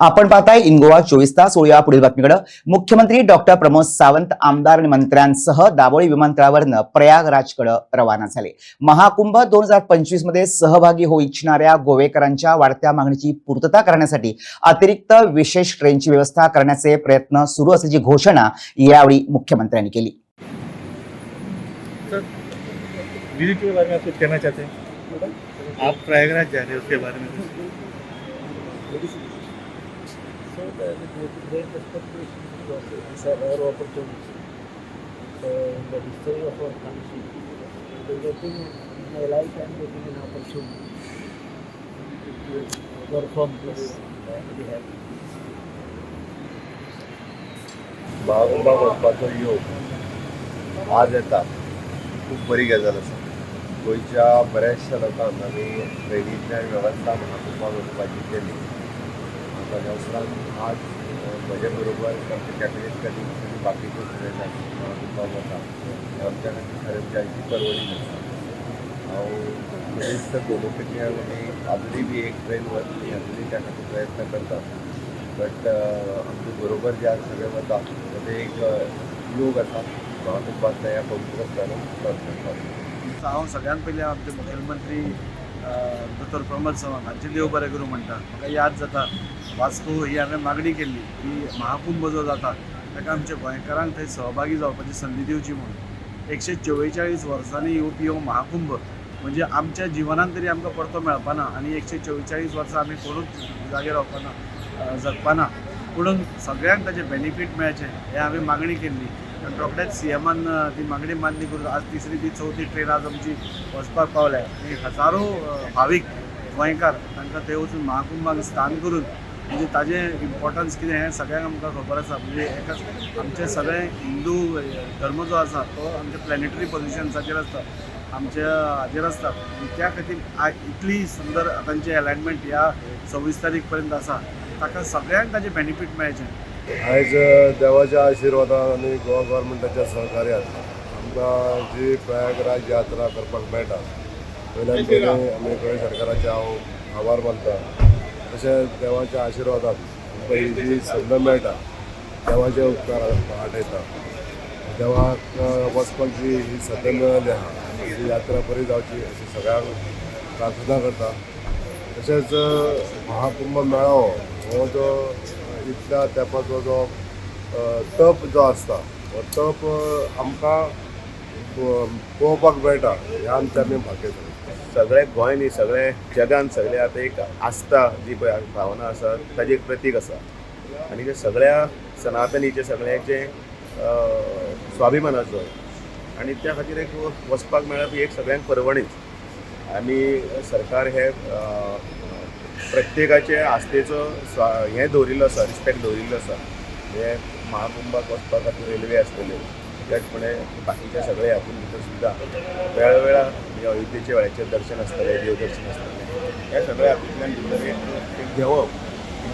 आपण पाहताय इनगोवा चोवीस तास वळूया पुढील बातमीकडे. मुख्यमंत्री डॉक्टर प्रमोद सावंत आमदार आणि मंत्र्यांसह दाबोळी विमानतळावरनं प्रयागराजकडे रवाना झाले. महाकुंभ दोन हजार पंचवीसमध्ये सहभागी होऊ इच्छिणाऱ्या गोवेकरांच्या वाढत्या मागणीची पूर्तता करण्यासाठी अतिरिक्त विशेष ट्रेनची व्यवस्था करण्याचे प्रयत्न सुरू असल्याची घोषणा यावेळी मुख्यमंत्र्यांनी केली. दीदी के बारे में आप कुछ कहना चाहते हैं आप प्रयागराज जा रहे हैं उसके बारे में So the, the great expectation was it's a rare opportunity. So in the history of our country, so getting in my life I'm getting an opportunity to perform this. I'm very happy. महाकुंभा वचपाचो योग आज येता खूप बरी गजाल आसा गोंयच्या बऱ्याचशा लोकांक आमी ट्रेनींतल्यान वेवस्था महाकुंभाक वचपाची केली ताज्या उपरांत आज माझ्याबरोबर आमचे कॅबिनेट कधी आनी बाकीचे फ्रेंड महाकुंभाक वता आमच्या खातीर खरेंच परवडी आसा हांव मनीस दोनूय पिट्यान आमी एक ट्रेन वतली आजूय त्या प्रयत्न करतात. बट आमचे बरोबर जे आज सगळे वता ते एक योग असा. वाहतूक बांधता या पवित्र स्थानाक करता हांव सगळ्यात पयलीं आमचे मुखेलमंत्री दोतोर प्रमोद सावंत हांचे देव बरें करूं म्हणटा म्हाका याद जाता वास्को ही हांवें मागणी केल्ली की महाकुंभ जो जाता ताका आमच्या गोंयकारांक थंय सहभागी जावपाची संदी दिवची म्हणून. एकशे चव्वेचाळीस वर्सांनी येवपी हो महाकुंभ म्हणजे आमच्या जिवनांत तरी आमकां परतो मेळपाना आनी एकशे चव्वेचाळीस वर्सां आमी कोणूच जागे रावपाना जगपाना. पुणून सगळ्यांक ताचे बेनिफीट मेळचें हें हांवें मागणी केल्ली रोखडेच सी एमान ती मागणी मान्य करून आज तिसरी ती चवथी ट्रेन आज आमची वचपाक पावल्या. आनी हजारो भावीक गोंयकार तांकां थंय वचून महाकुंभाक स्थान करून म्हणजे ताजें इम्पॉर्टन्स कितें हें सगळ्यांक आमकां खबर आसा म्हणजे एकाच आमचे सगळे हिंदू धर्म जो आसा तो आमच्या प्लॅनेटरी पोजिशन्साचेर आसता आमच्या हाजेर आसता आनी त्या खातीर इतली सुंदर तांची अलायनमेंट ह्या सव्वीस तारीख पर्यंत आसा ताका सगळ्यांक ताजें बेनिफीट मेळचें आयज देवाच्या आशिर्वादान आनी गोवा गोवोरमेंटाच्या सहकार्यान आमकां जी प्रयागराज यात्रा करपाक मेळटा वयल्यान पयलीं आमी गोंय सरकाराचे हांव आभार मानता. तशेंच देवाच्या आशिर्वादान आमकां जी संद मेळटा देवाचे उपकार आठयता देवाक वचपाक जी ही संद मेळली आहा. ही यात्रा बरी जावची अशी सगळ्यांक प्रार्थना करता. तशेंच महाकुंभ मेळावो हो जो इतल्या तेंपाचो जो तप जो आसता हो तप आमकां पळोवपाक मेळटा हे आमचे आमी भाग्य सगळे गोंय न्ही सगळे जगान सगळे आतां एक आस्था जी पळय भावना आसा ताजे एक प्रतीक आसा. आनी ते सगळ्या सनातनीचे सगळ्यांचे स्वाभिमानाचो. आनी त्या खातीर एक वचपाक मेळप ही एक सगळ्यांक परवणीच. आनी सरकार हे प्रत्येकाचे आस्थेचो स्वा हें दवरिल्लो आसा रिस्पेक्ट दवरिल्लो आसा. हे महाकुंभाक वचपा खातीर रेल्वे आसतल्यो त्याचपणे बाकीच्या सगळे आपण भितर सुद्दां वेळोवेळा म्हणजे अयोध्येचे वेळाचेर दर्शन आसतलें देवदर्शन आसतलें हे सगळ्या हातूंतल्यान एक घेवप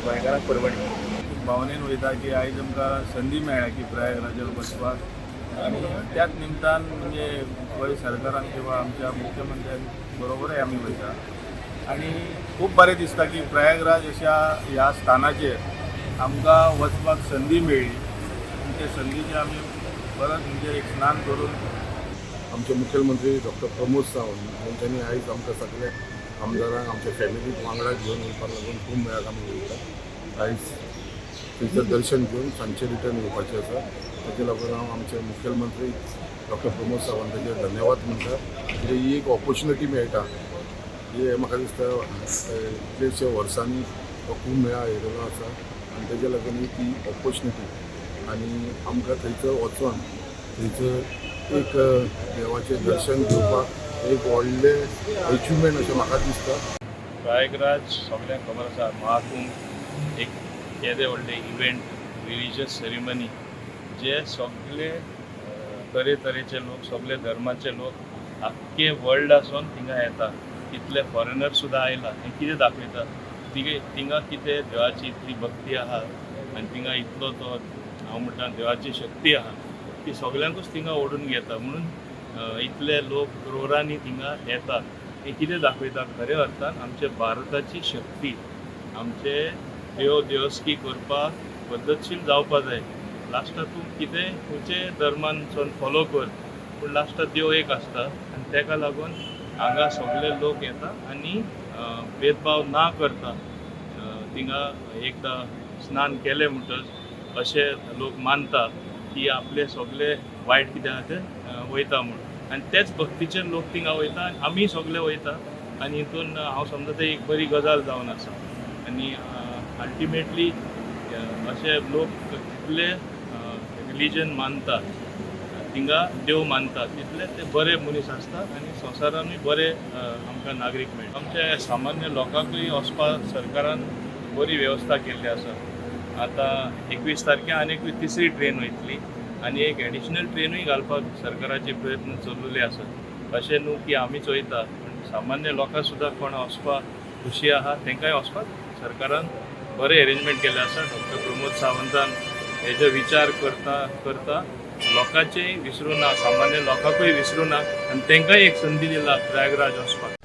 गोंयकारांक परवडी भावनेन वयता की आयज आमकां संदी मेळ्ळ्या की प्रयागराजार वचपाक आनी त्याच निमतान म्हणजे गोंय सरकारान किंवा आमच्या मुख्यमंत्र्यान बरोबरय आमी वयता. आनी खूब बरें दिसता की प्रयागराज अशा ह्या स्थानाचेर आमकां वचपाक संदी मेळ्ळी. ते संदीचे आमी परत म्हणजे एक स्नान करून आमचे मुखेलमंत्री डॉक्टर प्रमोद सावंत यांच्यानी आयज आमकां सगळे आमदारांक आमच्या फॅमिलीक वांगडा घेवन येवपाक लागून खूब मेळाक आमी वयता आयज थंयसर दर्शन घेवन सांजचे रिटर्न येवपाचें आसा ताचे लागून हांव आमचे मुखेलमंत्री डॉक्टर प्रमोद सावंताचे धन्यवाद म्हणटा कित्याक म्हणजे ही एक ऑपॉर्च्युनिटी मेळटा ही म्हाका दिसता अ, इतलेशे वर्सांनी तो खूब मेळा येयलेलो आसा आनी ताजे लागून ही ती ऑपॉर्च्युनिटी आनी आमकां थंयसर वचोन थंयसर एक देवाचें दर्शन घेवपाक एक व्हडलें अचिवमेंट अशें म्हाका दिसता. प्रयागराज सगळ्यांक खबर आसा महाकुंभ एक येदे व्हडले इव्हेंट रिलिजियस सेरिमनी जे सगळे तरेतरेचे लोक सगळे धर्माचे लोक आख्खे वर्ल्ड आसून थिंगा येता कितले फॉरेनर सुद्दां आयला. हे कितें दाखयता तिगे थिंगा कितें देवाची इतली भक्ती आहा आनी थिंगा इतलो तो हांव म्हणटा देवाची शक्ती आहा ती सगल्यांकूच थिंगा ओडून घेता. म्हणून इतले लोक क्रोरांनी थिंगा येतात हे कितें दाखयता खऱ्या अर्थान आमचे भारताची शक्ती आमचे देव देवस्की करपाक पद्दतशील जावपा जाय. लास्टाक तूं कितें खंयचे धर्मान चोन फॉलो कर. पूण लास्टाक देव एक आसता आनी तेका लागून हांगा सगळे लोक येता आनी भेदभाव ना करता. थिंगा एकदां स्नान केलें म्हणटच अशे लोक मानतात की आपले सगळे वायट कितें आहा तें वयता म्हणून. आनी तेच भक्तीचे लोक थिंगा वयता आनी आमी सगळे वयता आनी हितून हांव समजा ते एक बरी गजाल जावन आसा. आनी अल्टिमेटली अशे लोक कितले रिलीजन मानता थिंगा देव मानता तितले ते बरे मनीस आसतात आनी संवसारानूय बरे आमकां नागरीक मेळटा आमच्या सामान्य लोकांकूय वचपाक सरकारान बरी वेवस्था केल्ली आसा. आतां एकवीस तारखेर आनीक तिसरी ट्रेन वयतली आनी एक एडिशनल ट्रेनूय घालपाक सरकाराचे प्रयत्न चलले आसात अशें न्हू की आमीच वयता पूण सामान्य लोकांक सुद्दां कोण वचपाक खुशी आहा तेंकांय वचपाक सरकारान बरें अरेंजमेंट केल्लें आसा डॉक्टर प्रमोद सावंतान हेजो विचार करता करता लोकांचेय विसरूं ना सामान्य लोकांकूय विसरूं ना आनी तांकांय एक संदी दिला प्रयागराज वचपाक